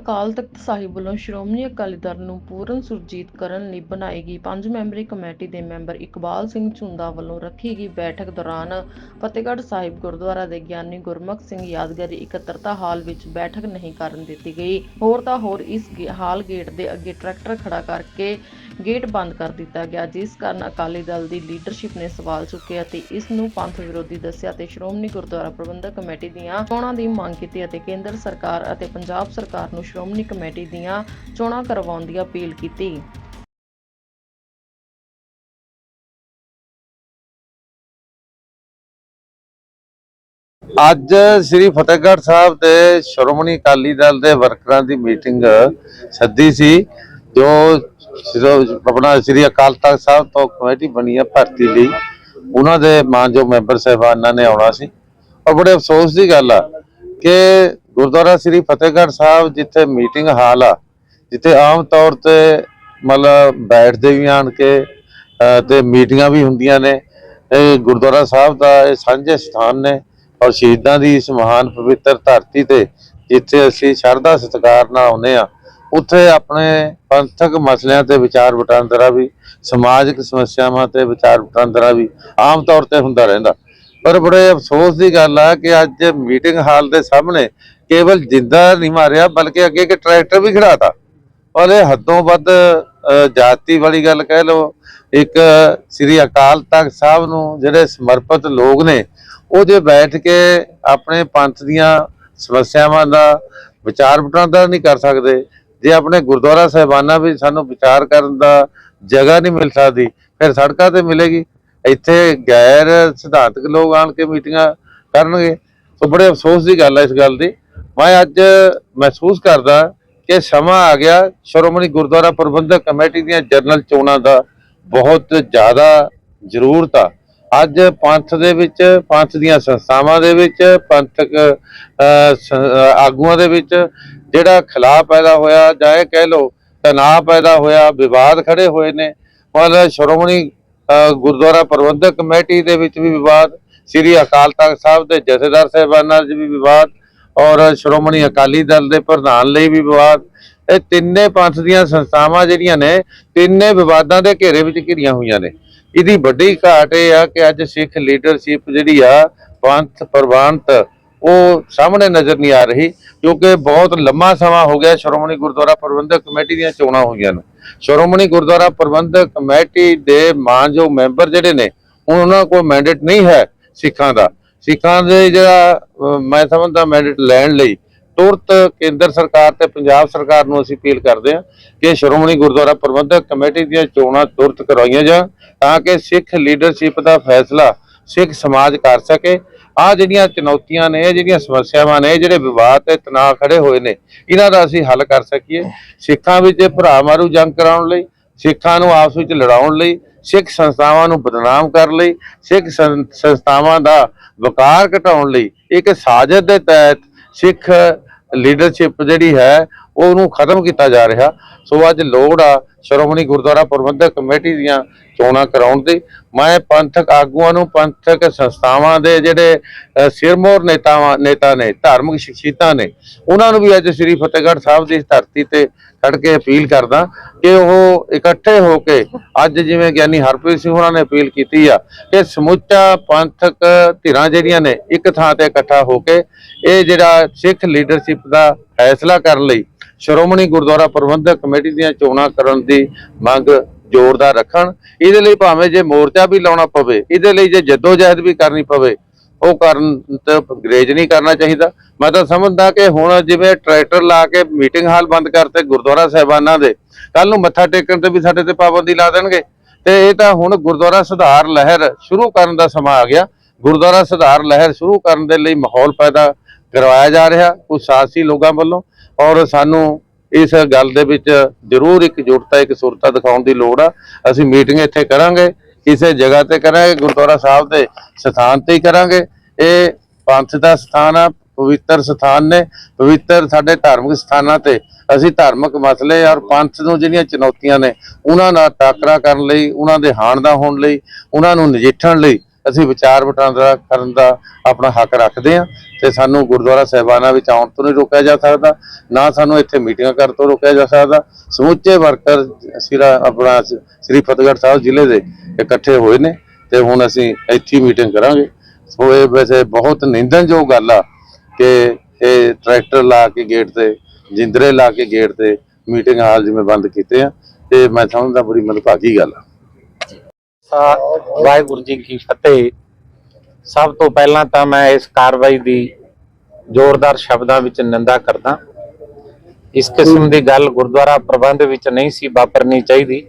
ਅਕਾਲ ਤਖਤ ਸਾਹਿਬ ਵੱਲੋਂ ਸ਼੍ਰੋਮਣੀ ਅਕਾਲੀ ਦਲ ਨੂੰ ਪੂਰਨ ਸੁਰਜੀਤ ਕਰਨ ਲਈ ਬਣਾਈ ਗਈ ਪੰਜ ਮੈਂਬਰੀ ਕਮੇਟੀ ਦੇ ਮੈਂਬਰ ਇਕਬਾਲ ਸਿੰਘ ਝੁੰਦਾ ਵੱਲੋਂ ਰੱਖੀ ਗਈ ਬੈਠਕ ਦੌਰਾਨ ਫਤਿਹਗੜ੍ਹ ਸਾਹਿਬ ਗੁਰਦੁਆਰਾ ਦੇ ਗਿਆਨੀ ਗੁਰਮੁਖ ਸਿੰਘ ਯਾਦਗਾਰੀ ਇਕੱਤਰਤਾ ਹਾਲ ਵਿੱਚ ਬੈਠਕ ਨਹੀਂ ਕਰਨ ਦਿੱਤੀ ਗਈ। ਹੋਰ ਤਾਂ ਹੋਰ ਇਸ ਗੇ- ਹਾਲ ਗੇਟ ਦੇ ਅੱਗੇ ਟਰੈਕਟਰ ਖੜਾ ਕਰਕੇ ਗੇਟ ਬੰਦ ਕਰ ਦਿੱਤਾ ਗਿਆ, ਜਿਸ ਕਾਰਨ ਅਕਾਲੀ ਦਲ ਦੀ ਲੀਡਰਸ਼ਿਪ ਨੇ ਸਵਾਲ ਚੁੱਕੇ ਅਤੇ ਇਸ ਨੂੰ ਪੰਥ ਵਿਰੋਧੀ ਦੱਸਿਆ ਤੇ ਸ਼੍ਰੋਮਣੀ ਗੁਰਦੁਆਰਾ ਪ੍ਰਬੰਧਕ ਕਮੇਟੀ ਦੀਆਂ ਚੋਣਾਂ ਦੀ ਮੰਗ ਕੀਤੀ ਅਤੇ ਕੇਂਦਰ ਸਰਕਾਰ ਅਤੇ ਪੰਜਾਬ ਸਰਕਾਰ ਨੂੰ ਸ਼੍ਰੋਮਣੀ ਕਮੇਟੀ ਦੀਆਂ ਚੋਣਾਂ ਕਰਵਾਉਣ ਦੀ ਅਪੀਲ ਕੀਤੀ। ਅੱਜ ਸ੍ਰੀ ਫਤਿਹਗੜ੍ਹ ਸਾਹਿਬ ਦੇ ਸ਼੍ਰੋਮਣੀ ਅਕਾਲੀ ਦਲ ਦੇ ਵਰਕਰਾਂ ਦੀ ਮੀਟਿੰਗ ਸੱਦੀ ਸੀ, ਜੋ ਸਿਰੋ- ਆਪਣਾ ਸ੍ਰੀ ਅਕਾਲ ਤਖਤ ਸਾਹਿਬ ਤੋਂ ਕਮੇਟੀ ਬਣੀ ਹੈ ਭਰਤੀ ਲਈ ਉਹਨਾਂ ਦੇ ਮਾਨਯੋਗ ਮੈਂਬਰ ਸਾਹਿਬਾਨਾਂ ਨੇ ਆਉਣਾ ਸੀ। ਔਰ ਬੜੇ ਅਫਸੋਸ ਦੀ ਗੱਲ ਆ ਕਿ ਗੁਰਦੁਆਰਾ ਸ੍ਰੀ ਫਤਿਹਗੜ੍ਹ ਸਾਹਿਬ ਜਿੱਥੇ ਮੀਟਿੰਗ ਹਾਲ ਆ ਜਿੱਥੇ ਆਮ ਤੌਰ ਤੇ ਮਤਲਬ ਬੈਠਦੇ ਵੀ ਆਣ ਕੇ ਅ, ਤੇ ਮੀਟਿੰਗਾਂ ਵੀ ਹੁੰਦੀਆਂ ਨੇ। ਇਹ ਗੁਰਦੁਆਰਾ ਸਾਹਿਬ ਦਾ ਇਹ ਸਾਂਝੇ ਸਥਾਨ ਨੇ ਔਰ ਸ਼ਹੀਦਾਂ ਦੀ ਇਸ ਮਹਾਨ ਪਵਿੱਤਰ ਧਰਤੀ ਤੇ ਜਿੱਥੇ ਅਸੀਂ ਸ਼ਰਧਾ ਸਤਿਕਾਰ ਨਾਲ ਆਉਂਦੇ ਆ ਉੱਥੇ ਆਪਣੇ ਪੰਥਕ ਮਸਲਿਆਂ ਤੇ ਵਿਚਾਰ ਵਟਾਂਦਰਾ ਵੀ, ਸਮਾਜਿਕ ਸਮੱਸਿਆਵਾਂ ਤੇ ਵਿਚਾਰ ਵਟਾਂਦਰਾ ਵੀ ਆਮ ਤੌਰ ਤੇ ਹੁੰਦਾ ਰਹਿੰਦਾ। ਪਰ ਬੜੇ ਅਫਸੋਸ ਦੀ ਗੱਲ ਆ ਕਿ ਅੱਜ ਮੀਟਿੰਗ ਹਾਲ ਦੇ ਸਾਹਮਣੇ ਕੇਵਲ ਜਿੰਦਾ ਨਹੀਂ ਮਾਰਿਆ, ਬਲਕਿ ਅੱਗੇ ਇੱਕ ਟਰੈਕਟਰ ਵੀ ਖੜਾਤਾ। ਔਰ ਇਹ ਹੱਦੋਂ ਵੱਧ ਜਾਤੀ ਵਾਲੀ ਗੱਲ ਕਹਿ ਲਓ, ਇੱਕ ਸ੍ਰੀ ਅਕਾਲ ਤਖਤ ਸਾਹਿਬ ਨੂੰ ਜਿਹੜੇ ਸਮਰਪਿਤ ਲੋਕ ਨੇ ਉਹ ਜੇ ਬੈਠ ਕੇ ਆਪਣੇ ਪੰਥ ਦੀਆਂ ਸਮੱਸਿਆਵਾਂ ਦਾ ਵਿਚਾਰ ਵਟਾਂਦਰਾ ਨਹੀਂ ਕਰ ਸਕਦੇ। ਜੇ ਆਪਣੇ ਗੁਰਦੁਆਰਾ ਸਾਹਿਬਾਨਾਂ ਵਿੱਚ ਸਾਨੂੰ ਵਿਚਾਰ ਕਰਨ ਦਾ ਜਗ੍ਹਾ ਨਹੀਂ ਮਿਲ ਸਕਦੀ ਫਿਰ ਸੜਕਾਂ ਤੇ ਮਿਲੇਗੀ। ਇੱਥੇ ਗੈਰ ਸਿਧਾਂਤਕ ਲੋਕ ਆਣ ਕੇ ਮੀਟਿੰਗਾਂ ਕਰਨਗੇ। ਸੋ ਬੜੇ ਅਫਸੋਸ ਦੀ ਗੱਲ ਹੈ ਇਸ ਗੱਲ ਦੀ। ਮੈਂ ਅੱਜ ਮਹਿਸੂਸ ਕਰਦਾ ਕਿ ਸਮਾਂ ਆ ਗਿਆ ਸ਼੍ਰੋਮਣੀ ਗੁਰਦੁਆਰਾ ਪ੍ਰਬੰਧਕ ਕਮੇਟੀ ਦੀਆਂ ਜਨਰਲ ਚੋਣਾਂ ਦਾ ਬਹੁਤ ਜ਼ਿਆਦਾ ਜ਼ਰੂਰਤ ਆ। ਅੱਜ ਪੰਥ ਦੇ ਵਿੱਚ ਪੰਥ ਦੀਆਂ ਸੰਸਥਾਵਾਂ ਦੇ ਵਿੱਚ ਪੰਥਕ ਅਹ, ਆਗੂਆਂ ਦੇ ਵਿੱਚ ਜਿਹੜਾ ਖਿਲਾ ਪੈਦਾ ਹੋਇਆ, ਜਾਂ ਇਹ ਕਹਿ ਲਓ ਤਣਾਅ ਪੈਦਾ ਹੋਇਆ, ਵਿਵਾਦ ਖੜੇ ਹੋਏ ਨੇ। ਔਰ ਸ਼੍ਰੋਮਣੀ ਗੁਰਦੁਆਰਾ ਪ੍ਰਬੰਧਕ ਕਮੇਟੀ ਦੇ ਵਿੱਚ ਵੀ ਵਿਵਾਦ, ਸ੍ਰੀ ਅਕਾਲ ਤਖਤ ਸਾਹਿਬ ਦੇ ਜਥੇਦਾਰ ਸਾਹਿਬਾਨਾਂ 'ਚ ਵੀ ਵਿਵਾਦ ਔਰ ਸ਼੍ਰੋਮਣੀ ਅਕਾਲੀ ਦਲ ਦੇ ਪ੍ਰਧਾਨ ਲਈ ਵੀ ਵਿਵਾਦ। ਇਹ ਤਿੰਨੇ ਪੰਥ ਦੀਆਂ ਸੰਸਥਾਵਾਂ ਜਿਹੜੀਆਂ ਨੇ, ਤਿੰਨੇ ਵਿਵਾਦਾਂ ਦੇ ਘੇਰੇ ਵਿੱਚ ਘਿਰੀਆਂ ਹੋਈਆਂ ਨੇ। ਇਹਦੀ ਵੱਡੀ ਘਾਟ ਇਹ ਆ ਕਿ ਅੱਜ ਸਿੱਖ ਲੀਡਰਸ਼ਿਪ ਜਿਹੜੀ ਆ, ਪੰਥ ਪ੍ਰਵਾਨਤ ਉਹ ਸਾਹਮਣੇ ਨਜ਼ਰ ਨਹੀਂ ਆ ਰਹੀ, ਕਿਉਂਕਿ ਬਹੁਤ ਲੰਮਾ ਸਮਾਂ ਹੋ ਗਿਆ ਸ਼੍ਰੋਮਣੀ ਗੁਰਦੁਆਰਾ ਪ੍ਰਬੰਧਕ ਕਮੇਟੀ ਦੀਆਂ ਚੋਣਾਂ ਹੋਈਆਂ ਨੇ। ਸ਼੍ਰੋਮਣੀ ਗੁਰਦੁਆਰਾ ਪ੍ਰਬੰਧਕ ਕਮੇਟੀ ਦੇ ਮਾਨਯੋਗ ਮੈਂਬਰ ਜਿਹੜੇ ਨੇ, ਹੁਣ ਉਹਨਾਂ ਕੋਲ ਮੈਂਡੇਟ ਨਹੀਂ ਹੈ ਸਿੱਖਾਂ ਦਾ। ਸਿੱਖਾਂ ਦੇ ਜਿਹੜਾ ਮੈਂ ਸਮਝਦਾ ਮੈਂਡੇਟ ਲੈਣ ਲਈ ਤੁਰਤ ਕੇਂਦਰ ਸਰਕਾਰ ਤੇ ਪੰਜਾਬ ਸਰਕਾਰ ਨੂੰ ਅਸੀਂ ਅਪੀਲ ਕਰਦੇ ਹਾਂ ਕਿ ਸ਼੍ਰੋਮਣੀ ਗੁਰਦੁਆਰਾ ਪ੍ਰਬੰਧਕ ਕਮੇਟੀ ਦੀਆਂ ਚੋਣਾਂ ਤੁਰਤ ਕਰਵਾਈਆਂ ਜਾਣ, ਤਾਂ ਕਿ ਸਿੱਖ ਲੀਡਰਸ਼ਿਪ ਦਾ ਫੈਸਲਾ ਸਿੱਖ ਸਮਾਜ ਕਰ ਸਕੇ ਆ ਜਿਹੜੀਆਂ ਚੁਣੌਤੀਆਂ ਨੇ, ਇਹ ਜਿਹੜੀਆਂ ਸਮੱਸਿਆਵਾਂ ਨੇ ਇਹ ਜਿਹੜੇ ਵਿਵਾਦ ਤੇ ਤਣਾਅ ਖੜੇ ਹੋਏ ਨੇ, ਇਹਨਾਂ ਦਾ ਅਸੀਂ ਹੱਲ ਕਰ ਸਕੀਏ। ਸਿੱਖਾਂ ਵਿੱਚ ਭਰਾ ਮਾਰੂ ਜੰਗ ਕਰਾਉਣ ਲਈ, ਸਿੱਖਾਂ ਨੂੰ ਆਪਸ ਵਿੱਚ ਲੜਾਉਣ ਲਈ, ਸਿੱਖ ਸੰਸਥਾਵਾਂ ਨੂੰ ਬਦਨਾਮ ਕਰਨ ਲਈ, ਸਿੱਖ ਸੰ- ਸੰਸਥਾਵਾਂ ਦਾ ਵਕਾਰ ਘਟਾਉਣ ਲਈ, ਇੱਕ ਸਾਜ਼ਿਸ਼ ਦੇ ਤਹਿਤ ਸਿੱਖ ਲੀਡਰਸ਼ਿਪ ਜਿਹੜੀ ਹੈ, ਉਹਨੂੰ ਖਤਮ ਕੀਤਾ ਜਾ ਰਿਹਾ। ਸੋ ਅੱਜ ਲੋੜ ਆ ਸ਼੍ਰੋਮਣੀ ਗੁਰਦੁਆਰਾ ਪ੍ਰਬੰਧਕ ਕਮੇਟੀ ਦੀਆਂ ਚੋਣਾਂ ਕਰਾਉਣ ਦੀ। ਮੈਂ ਪੰਥਕ ਆਗੂਆਂ ਨੂੰ, ਪੰਥਕ ਸੰਸਥਾਵਾਂ ਦੇ ਜਿਹੜੇ ਸਿਰਮੋਰ ਨੇਤਾਵਾਂ, ਨੇਤਾ ਨੇ, ਧਾਰਮਿਕ ਸ਼ਖਸੀਅਤਾਂ ਨੇ, ਉਹਨਾਂ ਨੂੰ ਵੀ ਅੱਜ ਸ੍ਰੀ ਫਤਿਹਗੜ੍ਹ ਸਾਹਿਬ ਦੀ ਇਸ ਧਰਤੀ ਤੇ ਖੜ ਕੇ ਅਪੀਲ ਕਰਦਾ ਕਿ ਉਹ ਇਕੱਠੇ ਹੋ ਕੇ ਅੱਜ ਜਿਵੇਂ ਗਿਆਨੀ ਹਰਪ੍ਰੀਤ ਸਿੰਘ ਉਹਨਾਂ ਨੇ ਅਪੀਲ ਕੀਤੀ ਆ ਕਿ ਸਮੁੱਚਾ ਪੰਥਕ ਧਿਰਾਂ ਜਿਹੜੀਆਂ ਨੇ, ਇੱਕ ਥਾਂ ਤੇ ਇਕੱਠਾ ਹੋ ਕੇ ਇਹ ਜਿਹੜਾ ਸਿੱਖ ਲੀਡਰਸ਼ਿਪ ਦਾ ਫੈਸਲਾ ਕਰਨ ਲਈ ਸ਼੍ਰੋਮਣੀ ਗੁਰਦੁਆਰਾ ਪ੍ਰਬੰਧਕ ਕਮੇਟੀ ਦੀਆਂ ਚੋਣਾਂ ਕਰਨ ਦੀ ਮੰਗ ਜ਼ੋਰਦਾਰ ਰੱਖਣ। ਇਹਦੇ ਲਈ ਭਾਵੇਂ ਜੇ ਮੋਰਚਾ ਵੀ ਲਾਉਣਾ ਪਵੇ, ਇਹਦੇ ਲਈ ਜੇ ਜਦੋਜਹਿਦ ਵੀ ਕਰਨੀ ਪਵੇ, ਉਹ ਕਰਨ ਤੇ ਗਰੇਜ ਨਹੀਂ ਕਰਨਾ ਚਾਹੀਦਾ। ਮੈਂ ਤਾਂ ਸਮਝਦਾ ਕਿ ਹੁਣ ਜਿਵੇਂ ਟਰੈਕਟਰ ਲਾ ਕੇ ਮੀਟਿੰਗ ਹਾਲ ਬੰਦ ਕਰਤੇ ਗੁਰਦੁਆਰਾ ਸਾਹਿਬਾਨਾਂ ਦੇ ਕੱਲ ਨੂੰ ਮੱਥਾ ਟੇਕਣ ਤੇ ਵੀ ਸਾਡੇ ਤੇ ਪਾਬੰਦੀ ਲਾ ਦੇਣਗੇ। ਤੇ ਇਹ ਤਾਂ ਹੁਣ ਗੁਰਦੁਆਰਾ ਸੁਧਾਰ ਲਹਿਰ ਸ਼ੁਰੂ ਕਰਨ ਦਾ ਸਮਾਂ ਆ ਗਿਆ। ਗੁਰਦੁਆਰਾ ਸੁਧਾਰ ਲਹਿਰ ਸ਼ੁਰੂ ਕਰਨ ਦੇ ਲਈ ਮਾਹੌਲ ਪੈਦਾ ਕਰਵਾਇਆ ਜਾ ਰਿਹਾ। ਕੁਝ ਸਾਹਸੀ ਲੋਕਾਂ ਵੱਲੋਂ ਔਰ ਸਾਨੂੰ ਇਸ ਗੱਲ ਦੇ ਵਿੱਚ ਜ਼ਰੂਰ ਇੱਕ ਜੁਟਤਾ ਇੱਕ ਸੁਰਤਾ ਦਿਖਾਉਣ ਦੀ ਲੋੜ ਆ। ਅਸੀਂ ਮੀਟਿੰਗ ਇੱਥੇ ਕਰਾਂਗੇ, ਕਿਸੇ ਜਗ੍ਹਾ ਤੇ ਕਰਾਂਗੇ, ਗੁਰਦੁਆਰਾ ਸਾਹਿਬ ਦੇ ਸਥਾਨ ਤੇ ਹੀ ਕਰਾਂਗੇ। ਇਹ ਪੰਥ ਦਾ ਸਥਾਨ ਆ, ਪਵਿੱਤਰ ਸਥਾਨ ਨੇ। ਪਵਿੱਤਰ ਸਾਡੇ ਧਾਰਮਿਕ ਸਥਾਨਾਂ ਤੇ। ਅਸੀਂ ਧਾਰਮਿਕ ਮਸਲੇ ਔਰ ਪੰਥ ਨੂੰ ਜਿਹੜੀਆਂ ਚੁਣੌਤੀਆਂ ਨੇ, ਉਹਨਾਂ ਨਾਲ ਟਾਕਰਾ ਕਰਨ ਲਈ, ਉਹਨਾਂ ਦੇ ਹਾਣ ਦਾ ਹੋਣ ਲਈ, ਉਹਨਾਂ ਨੂੰ ਨਜਿੱਠਣ ਲਈ ਅਸੀਂ ਵਿਚਾਰ ਵਟਾਂਦਰਾ ਕਰਨ ਦਾ ਆਪਣਾ ਹੱਕ ਰੱਖਦੇ ਹਾਂ ਤੇ ਸਾਨੂੰ ਗੁਰਦੁਆਰਾ ਸਾਹਿਬਾਨਾਂ ਵਿੱਚ ਆਉਣ ਤੋਂ ਨਹੀਂ ਰੋਕਿਆ ਜਾ ਸਕਦਾ, ਨਾ ਸਾਨੂੰ ਇੱਥੇ ਮੀਟਿੰਗਾਂ ਕਰਨ ਤੋਂ ਰੋਕਿਆ ਜਾ ਸਕਦਾ। ਸਮੁੱਚੇ ਵਰਕਰ ਸਿਰਾ ਆਪਣਾ ਸ੍ਰੀ ਫਤਿਹਗੜ੍ਹ ਸਾਹਿਬ ਜ਼ਿਲ੍ਹੇ ਦੇ ਇਕੱਠੇ ਹੋਏ ਨੇ ਤੇ ਹੁਣ ਅਸੀਂ ਇੱਥੇ ਮੀਟਿੰਗ ਕਰਾਂਗੇ। ਸੋ ਇਹ ਵੈਸੇ ਬਹੁਤ ਨਿੰਦਣਯੋਗ ਗੱਲ ਆ ਕਿ ਇਹ ਟਰੈਕਟਰ ਲਾ ਕੇ ਗੇਟ ਤੇ, ਜਿੰਦਰੇ ਲਾ ਕੇ ਗੇਟ ਤੇ ਮੀਟਿੰਗ ਹਾਲ ਜਿਵੇਂ ਬੰਦ ਕੀਤੇ ਆ। ਤੇ ਮੈਂ ਸਮਝਦਾ ਬੜੀ ਮੰਦਭਾਗੀ ਗੱਲ ਆ। ਸਾ ਵਾਹਿਗੁਰੂ ਜੀ ਕੀ ਫਤਿਹ। ਸਭ ਤੋਂ ਪਹਿਲਾਂ ਤਾਂ ਮੈਂ ਇਸ ਕਾਰਵਾਈ ਦੀ ਜ਼ੋਰਦਾਰ ਸ਼ਬਦਾਂ ਵਿੱਚ ਨਿੰਦਾ ਕਰਦਾ। ਇਸ ਕਿਸਮ ਦੀ ਗੱਲ ਗੁਰਦੁਆਰਾ ਪ੍ਰਬੰਧ ਵਿੱਚ ਨਹੀਂ ਸੀ ਵਾਪਰਨੀ ਚਾਹੀਦੀ।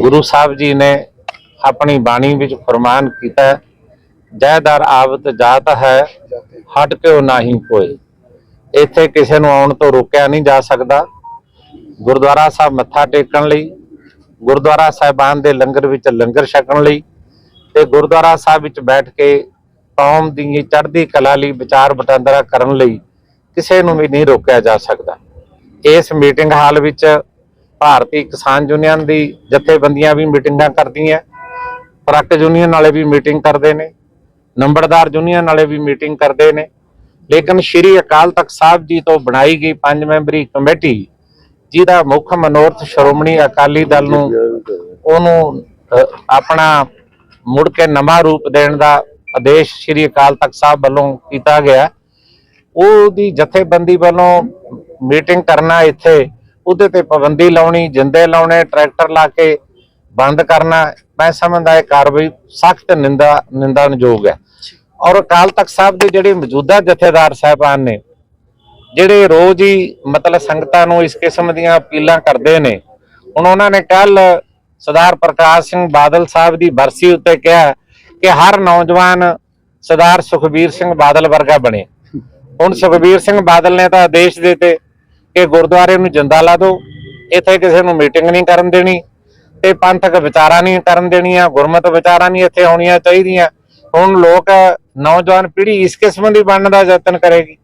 ਗੁਰੂ ਸਾਹਿਬ ਜੀ ਨੇ ਆਪਣੀ ਬਾਣੀ ਵਿੱਚ ਫਰਮਾਨ ਕੀਤਾ ਹੈ, ਜੈਦਾਰ ਆਵਤ ਜਾਤ ਹੈ ਹਟ ਕੇ ਕਿਉ ਨਾਹੀ ਕੋਈ ਇੱਥੇ ਕਿਸੇ ਨੂੰ ਆਉਣ ਤੋਂ ਰੋਕਿਆ ਨਹੀਂ ਜਾ ਸਕਦਾ। ਗੁਰਦੁਆਰਾ ਸਾਹਿਬ ਮੱਥਾ ਟੇਕਣ ਲਈ ਗੁਰਦੁਆਰਾ ਸਾਹਿਬਾਨ ਦੇ ਲੰਗਰ ਵਿੱਚ ਲੰਗਰ ਛਕਣ ਲਈ ਤੇ ਗੁਰਦੁਆਰਾ ਸਾਹਿਬ ਵਿੱਚ ਬੈਠ ਕੇ ਕੌਮ ਦੀ ਚੜ੍ਹਦੀ ਕਲਾ ਲਈ ਵਿਚਾਰ ਵਟਾਂਦਰਾ ਕਰਨ ਲਈ ਕਿਸੇ ਨੂੰ ਵੀ ਨਹੀਂ ਰੋਕਿਆ ਜਾ ਸਕਦਾ। ਇਸ ਮੀਟਿੰਗ ਹਾਲ ਵਿੱਚ ਭਾਰਤੀ ਕਿਸਾਨ ਯੂਨੀਅਨ ਦੀ ਜਥੇਬੰਦੀਆਂ ਵੀ ਮੀਟਿੰਗਾਂ ਕਰਦੀਆਂ, ਟਰੱਕ ਯੂਨੀਅਨ ਵਾਲੇ ਵੀ ਮੀਟਿੰਗ ਕਰਦੇ ਨੇ, ਨੰਬਰਦਾਰ ਯੂਨੀਅਨ ਵਾਲੇ ਵੀ ਮੀਟਿੰਗ ਕਰਦੇ ਨੇ। ਲੇਕਿਨ ਸ਼੍ਰੀ ਅਕਾਲ ਤਖਤ ਸਾਹਿਬ ਜੀ ਤੋਂ ਬਣਾਈ ਗਈ ਪੰਜ ਮੈਂਬਰੀ ਕਮੇਟੀ ਜਿਹਦਾ ਮੁੱਖ ਮਨੋਰਥ ਸ਼੍ਰੋਮਣੀ ਅਕਾਲੀ ਦਲ ਨੂੰ ਉਹਨੂੰ ਆਪਣਾ ਮੁੜ ਕੇ ਨਵਾਂ ਰੂਪ ਦੇਣ ਦਾ ਆਦੇਸ਼ ਸ਼੍ਰੀ ਅਕਾਲ ਤਖਤ ਸਾਹਿਬ ਵੱਲੋਂ ਕੀਤਾ ਗਿਆ। ਉਹਦੀ ਜਥੇਬੰਦੀ ਵੱਲੋਂ ਮੀਟਿੰਗ ਕਰਨਾ ਇੱਥੇ ਉਹਦੇ ਤੇ ਪਾਬੰਦੀ ਲਾਉਣੀ ਜਿੰਦੇ ਲਾਉਣੇ ਟਰੈਕਟਰ ਲਾ ਕੇ ਬੰਦ ਕਰਨਾ ਮੈਂ ਸਮਝਦਾ ਇਹ ਕਾਰਵਾਈ ਸਖਤ ਨਿੰਦਾ ਨਿੰਦਾਨਯੋਗ ਹੈ। ਔਰ ਅਕਾਲ ਤਖਤ ਸਾਹਿਬ ਦੇ ਜਿਹੜੇ ਮੌਜੂਦਾ ਜਥੇਦਾਰ ਸਾਹਿਬਾਨ ਨੇ ਜਿਹੜੇ ਰੋਜ਼ ਹੀ ਮਤਲਬ ਸੰਗਤਾਂ ਨੂੰ ਇਸ ਕਿਸਮ ਦੀਆਂ ਅਪੀਲਾਂ ਕਰਦੇ ਨੇ, ਹੁਣ ਉਹਨਾਂ ਨੇ ਕੱਲ ਸਰਦਾਰ ਪ੍ਰਕਾਸ਼ ਸਿੰਘ ਬਾਦਲ ਸਾਹਿਬ ਦੀ ਬਰਸੀ ਉੱਤੇ ਕਿਹਾ ਕਿ ਹਰ ਨੌਜਵਾਨ ਸਰਦਾਰ ਸੁਖਬੀਰ ਸਿੰਘ ਬਾਦਲ ਵਰਗਾ ਬਣੇ। ਹੁਣ ਸੁਖਬੀਰ ਸਿੰਘ ਬਾਦਲ ਨੇ ਤਾਂ ਆਦੇਸ਼ ਦਿੱਤੇ ਕਿ ਗੁਰਦੁਆਰੇ ਨੂੰ ਜਿੰਦਾ ਲਾ ਦਿਓ, ਇੱਥੇ ਕਿਸੇ ਨੂੰ ਮੀਟਿੰਗ ਨਹੀਂ ਕਰਨ ਦੇਣੀ ਤੇ ਪੰਥਕ ਵਿਚਾਰਾਂ ਨਹੀਂ ਕਰਨ ਦੇਣੀਆਂ, ਗੁਰਮਤਿ ਵਿਚਾਰਾਂ ਨਹੀਂ ਇੱਥੇ ਆਉਣੀਆਂ ਚਾਹੀਦੀਆਂ। ਹੁਣ ਲੋਕ ਨੌਜਵਾਨ ਪੀੜ੍ਹੀ ਇਸ ਕਿਸਮ ਦੀ ਬਣਨ ਦਾ ਯਤਨ ਕਰੇਗੀ।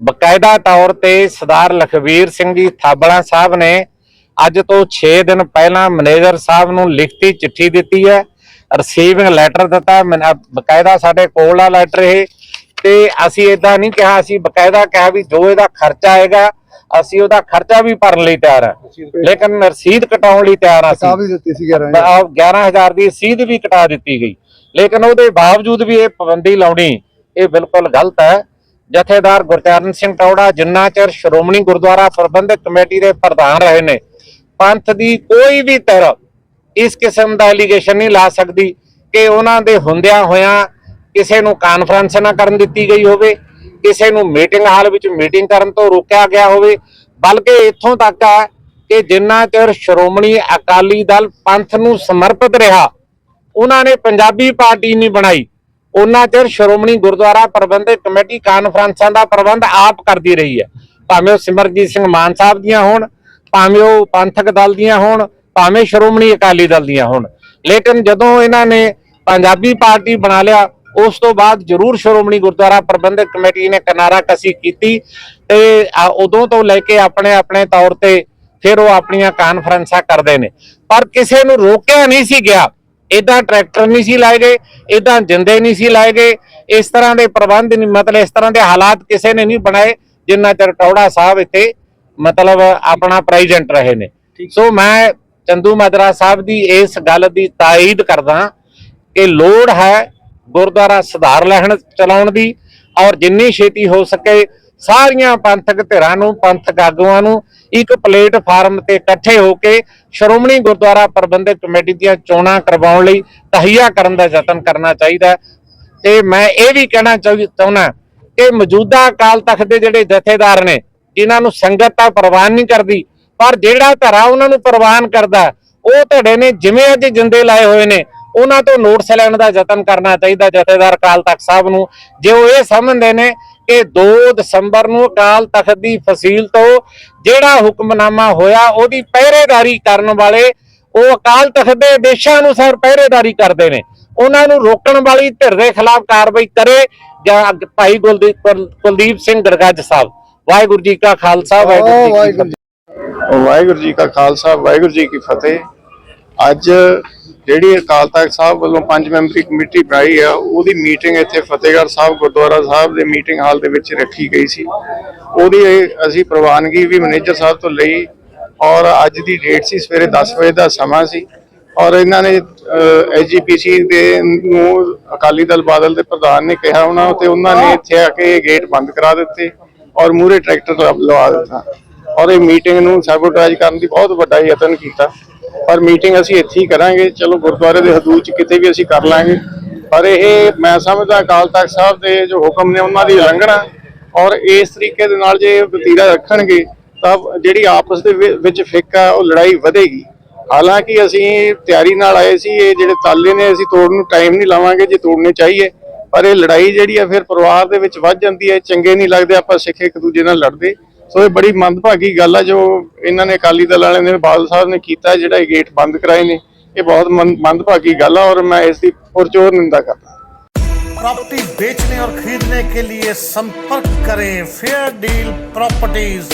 ਬਕਾਇਦਾ ਤੌਰ ਤੇ ਸਰਦਾਰ ਲਖਵੀਰ ਸਿੰਘ ਜੀ ਥਾਬੜਾ ਸਾਹਿਬ ਨੇ ਅੱਜ ਤੋਂ 6 ਦਿਨ ਪਹਿਲਾਂ ਮੈਨੇਜਰ ਸਾਹਿਬ ਨੂੰ ਲਿਖਤੀ ਚਿੱਠੀ ਦਿੱਤੀ ਹੈ ਰਿਸੀਵਿੰਗ ਲੈਟਰ ਦਿੱਤਾ ਬਕਾਇਦਾ ਸਾਡੇ ਕੋਲ ਆ ਲੈਟਰ ਇਹ ਤੇ ਅਸੀਂ ਇਦਾਂ ਨਹੀਂ ਕਿਹਾ ਅਸੀਂ ਬਕਾਇਦਾ ਕਿਹਾ ਵੀ ਜੋ ਇਹਦਾ ਖਰਚਾ ਆਏਗਾ ਅਸੀਂ ਉਹਦਾ ਖਰਚਾ ਵੀ ਭਰਨ ਲਈ ਤਿਆਰ ਹਾਂ ਲੇਕਿਨ ਰਸੀਦ ਕਟਾਉਣ ਲਈ ਤਿਆਰ ਹਾਂ ਅਸੀਂ। ਵੀ ਦਿੱਤੀ ਸੀ 11 ਬ- ਆਹ 11000 ਦੀ ਰਸੀਦ ਵੀ ਕਟਾ ਦਿੱਤੀ ਗਈ। ਲੇਕਿਨ ਉਹਦੇ ਬਾਵਜੂਦ ਵੀ ਇਹ ਪਾਬੰਦੀ ਲਾਉਣੀ ਇਹ ਬਿਲਕੁਲ ਗਲਤ ਹੈ। ਜਥੇਦਾਰ ਗੁਰਚਰਨ ਸਿੰਘ ਟੌੜਾ ਜਿੰਨਾ ਚਿਰ ਸ਼੍ਰੋਮਣੀ ਗੁਰਦੁਆਰਾ ਪ੍ਰਬੰਧਕ ਕਮੇਟੀ ਦੇ ਪ੍ਰਧਾਨ ਰਹੇ ਨੇ, ਪੰਥ ਦੀ ਕੋਈ ਵੀ ਧਿਰ ਇਸ ਕਿਸਮ ਦਾ ਐਲੀਗੇਸ਼ਨ ਨਹੀਂ ਲਾ ਸਕਦੀ ਕਿ ਉਹਨਾਂ ਦੇ ਹੁੰਦਿਆਂ ਹੋਇਆਂ ਕਿਸੇ ਨੂੰ ਕਾਨਫਰੰਸ ਨਾ ਕਰਨ ਦਿੱਤੀ ਗਈ ਹੋਵੇ, ਕਿਸੇ ਨੂੰ ਮੀਟਿੰਗ ਹਾਲ ਵਿੱਚ ਮੀਟਿੰਗ ਕਰਨ ਤੋਂ ਰੋਕਿਆ ਗਿਆ ਹੋਵੇ, ਬਲਕਿ ਇੱਥੋਂ ਤੱਕ ਹੈ ਕਿ ਜਿੰਨਾ ਚਿਰ ਸ਼੍ਰੋਮਣੀ ਅਕਾਲੀ ਦਲ ਪੰਥ ਨੂੰ ਸਮਰਪਿਤ ਰਿਹਾ, ਉਹਨਾਂ ਨੇ ਪੰਜਾਬੀ ਪਾਰਟੀ ਨਹੀਂ ਬਣਾਈ। ਉਹਨਾਂ ਚਿਰ ਸ਼੍ਰੋਮਣੀ ਗੁਰਦੁਆਰਾ ਪ੍ਰਬੰਧਕ ਕਮੇਟੀ ਕਾਨਫਰੰਸਾਂ ਦਾ ਪ੍ਰਬੰਧ ਆਪ ਕਰਦੀ ਰਹੀ ਹੈ। ਭਾਵੇਂ ਉਹ ਸਿਮਰਜੀਤ ਸਿੰਘ ਮਾਨ ਸਾਹਿਬ ਦੀਆਂ ਹੋਣ, ਭਾਵੇਂ ਉਹ ਪੰਥਕ ਦਲ ਦੀਆਂ ਹੋਣ, ਭਾਵੇਂ ਸ਼੍ਰੋਮਣੀ ਅਕਾਲੀ ਦਲ ਦੀਆਂ ਹੋਣ। ਲੇਕਿਨ ਜਦੋਂ ਇਹਨਾਂ ਨੇ ਪੰਜਾਬੀ ਪਾਰਟੀ ਬਣਾ ਲਿਆ, ਉਸ ਤੋਂ ਬਾਅਦ ਜ਼ਰੂਰ ਸ਼੍ਰੋਮਣੀ ਗੁਰਦੁਆਰਾ ਪ੍ਰਬੰਧਕ ਕਮੇਟੀ ਨੇ ਕਿਨਾਰਾ ਕਸੀ ਕੀਤੀ ਤੇ ਉਦੋਂ ਤੋਂ ਲੈ ਕੇ ਆਪਣੇ ਆਪਣੇ ਤੌਰ ਤੇ ਫਿਰ ਉਹ ਆਪਣੀਆਂ ਕਾਨਫਰੰਸਾਂ ਕਰਦੇ ਨੇ। ਪਰ ਕਿਸੇ ਨੂੰ ਰੋਕਿਆ ਨਹੀਂ ਸੀ ਗਿਆ। ਇਦਾਂ ਟਰੈਕਟਰ ਨਹੀਂ ਸੀ ਲਾਏ ਗਏ ਇਦਾਂ ਜਿੰਦੇ ਨਹੀਂ ਸੀ ਲਾਏ ਗਏ ਇਸ ਤਰ੍ਹਾਂ ਦੇ ਪ੍ਰਬੰਧ ਨਹੀਂ ਮਤਲਬ ਇਸ ਤਰ੍ਹਾਂ ਦੇ ਹਾਲਾਤ ਕਿਸੇ ਨੇ ਨਹੀਂ ਬਣਾਏ ਜਿੰਨਾ ਚਿਰ ਟੌੜਾ ਸਾਹਿਬ ਇੱਥੇ ਮਤਲਬ ਆਪਣਾ ਪ੍ਰੈਜ਼ੈਂਟ ਰਹੇ ਨੇ। ਸੋ ਮੈਂ ਚੰਦੂ ਮਦਰਾ ਸਾਹਿਬ ਦੀ ਇਸ ਗੱਲ ਦੀ ਤਾਇਦ ਕਰਦਾ ਕਿ ਲੋੜ ਹੈ ਗੁਰਦੁਆਰਾ ਸੁਧਾਰ ਲੈਣ ਚਲਾਉਣ ਦੀ ਔਰ ਜਿੰਨੀ ਛੇਤੀ ਹੋ ਸਕੇ ਸਾਰੀਆਂ ਪੰਥਕ ਧਿਰਾਂ ਨੂੰ ਪੰਥਕ ਆਗੂਆਂ ਨੂੰ ਇੱਕ ਪਲੇਟਫਾਰਮ ਤੇ ਇਕੱਠੇ ਹੋ ਕੇ ਸ਼੍ਰੋਮਣੀ ਗੁਰਦੁਆਰਾ ਪ੍ਰਬੰਧਕ ਕਮੇਟੀ ਦੀਆਂ ਚੋਣਾਂ ਕਰਵਾਉਣ ਲਈ ਤਹੀਆ ਕਰਨ ਦਾ ਯਤਨ ਕਰਨਾ ਚਾਹੀਦਾ ਤੇ ਮੈਂ ਇਹ ਵੀ ਕਹਿਣਾ ਚਾਹੁੰਦਾ ਕਿ ਮੌਜੂਦਾ ਅਕਾਲ ਤਖਤ ਦੇ ਜਿਹੜੇ ਜਥੇਦਾਰ ਨੇ ਇਹਨਾਂ ਨੂੰ ਸੰਗਤ ਤਾਂ ਪ੍ਰਵਾਨ ਨਹੀਂ ਕਰਦੀ, ਪਰ ਜਿਹੜਾ ਧਰਾ ਉਹਨਾਂ ਨੂੰ ਪ੍ਰਵਾਨ ਕਰਦਾ, ਉਹ ਧੜੇ ਨੇ ਜਿਵੇਂ ਅੱਜ ਜਿੰਦੇ ਲਾਏ ਹੋਏ ਨੇ, ਉਹਨਾਂ ਤੋਂ ਨੋਟਸ ਲੈਣ ਦਾ ਯਤਨ ਕਰਨਾ ਚਾਹੀਦਾ ਜਥੇਦਾਰ ਅਕਾਲ ਤਖਤ ਸਾਹਿਬ ਨੂੰ। ਜੇ ਉਹ ਇਹ ਸਮਝਦੇ ਨੇ ਕਿ 2 ਦਸੰਬਰ ਨੂੰ ਅਕਾਲ ਤਖਤ ਦੀ ਫਸੀਲ ਤੋਂ ਜਿਹੜਾ ਹੁਕਮਨਾਮਾ ਹੋਇਆ, ਉਹਦੀ ਪਹਿਰੇਦਾਰੀ ਕਰਨ ਵਾਲੇ ਉਹ ਅਕਾਲ ਤਖਤ ਦੇ ਆਦੇਸ਼ਾਂ ਅਨੁਸਾਰ ਪਹਿਰੇਦਾਰੀ ਕਰਦੇ ਨੇ। ਉਹਨਾਂ ਨੂੰ ਰੋਕਣ ਵਾਲੀ ਧਿਰ ਦੇ ਖਿਲਾਫ ਕਾਰਵਾਈ ਕਰੇ ਜਾਂ ਭਾਈ ਗੁਲਦੀਪ ਕੁਲਦੀਪ ਸਿੰਘ ਗਰਗੱਜ ਸਾਹਿਬ। ਵਾਹਿਗੁਰੂ ਜੀ ਕਾ ਖਾਲਸਾ, ਵਾਹਿਗੁਰੂ ਜੀ ਕੀ ਵਾਹਿਗੁਰੂ ਫਤਿਹ ਜੀ ਵਾਹਿਗੁਰੂ ਜੀ ਕਾ ਖਾਲਸਾ, ਵਾਹਿਗੁਰੂ ਜੀ ਕੀ ਫਤਿਹ। ਅੱਜ ਜਿਹੜੀ ਅਕਾਲ ਤਖਤ ਸਾਹਿਬ ਵੱਲੋਂ ਪੰਜ ਮੈਂਬਰੀ ਕਮੇਟੀ ਬਣਾਈ ਆ, ਉਹਦੀ ਮੀਟਿੰਗ ਇੱਥੇ ਫਤਿਹਗੜ੍ਹ ਸਾਹਿਬ, ਗੁਰਦੁਆਰਾ ਸਾਹਿਬ ਦੇ ਮੀਟਿੰਗ ਹਾਲ ਦੇ ਵਿੱਚ ਰੱਖੀ ਗਈ ਸੀ। ਉਹਦੀ ਇਹ ਅਸੀਂ ਪ੍ਰਵਾਨਗੀ ਵੀ ਮੈਨੇਜਰ ਸਾਹਿਬ ਤੋਂ ਲਈ ਔਰ ਅੱਜ ਦੀ ਡੇਟ ਸੀ, ਸਵੇਰੇ 10 ਵਜੇ ਦਾ ਸਮਾਂ ਸੀ। ਔਰ ਇਹਨਾਂ ਨੇ ਐਜੀਪੀਸੀ ਦੇ ਨੂੰ ਅਕਾਲੀ ਦਲ ਬਾਦਲ ਦੇ ਪ੍ਰਧਾਨ ਨੇ ਕਿਹਾ ਉਹਨਾਂ ਤੇ ਉਹਨਾਂ ਨੇ ਇੱਥੇ ਆ ਕੇ ਗੇਟ ਬੰਦ ਕਰਾ ਦਿੱਤੇ ਔਰ ਮੂਰੇ ਟਰੈਕਟਰ ਲਵਾ ਦਿੱਤਾ। ਔਰ ਇਹ ਮੀਟਿੰਗ ਨੂੰ ਸੈਬੋਟੇਜ ਕਰਨ ਦੀ ਬਹੁਤ ਵੱਡਾ ਯਤਨ ਕੀਤਾ। ਪਰ ਮੀਟਿੰਗ ਅਸੀਂ ਇੱਥੇ ਹੀ ਕਰਾਂਗੇ। ਚਲੋ, ਗੁਰਦੁਆਰੇ ਦੇ ਹਦੂਦ ਚ ਕਿਤੇ ਵੀ ਅਸੀਂ ਕਰ ਲਾਂਗੇ। ਪਰ ਇਹ ਮੈਂ ਸਮਝਦਾ ਅਕਾਲ ਤਖਤ ਸਾਹਿਬ ਦੇ ਜੋ ਹੁਕਮ ਨੇ, ਉਹਨਾਂ ਦੀ ਉਲੰਘਣਾ ਔਰ ਇਸ ਤਰੀਕੇ ਦੇ ਨਾਲ ਜੇ ਵਤੀਰਾ ਰੱਖਣਗੇ, ਤਾਂ ਜਿਹੜੀ ਆਪਸ ਦੇ ਵਿੱਚ ਫਿੱਕ ਆ, ਉਹ ਲੜਾਈ ਵਧੇਗੀ। ਹਾਲਾਂਕਿ ਅਸੀਂ ਤਿਆਰੀ ਨਾਲ ਆਏ ਸੀ, ਇਹ ਜਿਹੜੇ ਤਾਲੇ ਨੇ, ਅਸੀਂ ਤੋੜਨ ਨੂੰ ਟਾਈਮ ਨਹੀਂ ਲਾਵਾਂਗੇ, ਜੇ ਤੋੜਨੇ ਚਾਹੀਏ। ਪਰ ਇਹ ਲੜਾਈ ਜਿਹੜੀ ਆ, ਫਿਰ ਪਰਿਵਾਰ ਦੇ ਵਿੱਚ ਵੱਧ ਜਾਂਦੀ ਹੈ, ਚੰਗੇ ਨਹੀਂ ਲੱਗਦੇ, ਆਪਾਂ ਸਿੱਖ ਇੱਕ ਦੂਜੇ ਨਾਲ ਲੜਦੇ। ਸੋ ਇਹ ਬੜੀ ਮੰਦਭਾਗੀ ਗੱਲ ਆ ਜੋ ਇਹਨਾਂ ਨੇ ਅਕਾਲੀ ਦਲ ਵਾਲਿਆਂ ਨੇ ਬਾਦਲ ਸਾਹਿਬ ਨੇ ਕੀਤਾ ਜਿਹੜਾ ਇਹ ਗੇਟ ਬੰਦ ਕਰਾਏ ਨੇ ਇਹ ਬਹੁਤ ਮੰਦ- ਮੰਦਭਾਗੀ ਗੱਲ ਆ ਔਰ ਮੈਂ ਇਸ ਦੀ ਪੁਰਜੋਰ ਨਿੰਦਾ ਕਰਦਾ प्रॉपर्टी बेचने और खरीदने के लिए संपर्क करें फेयर डील प्रॉपर्टीज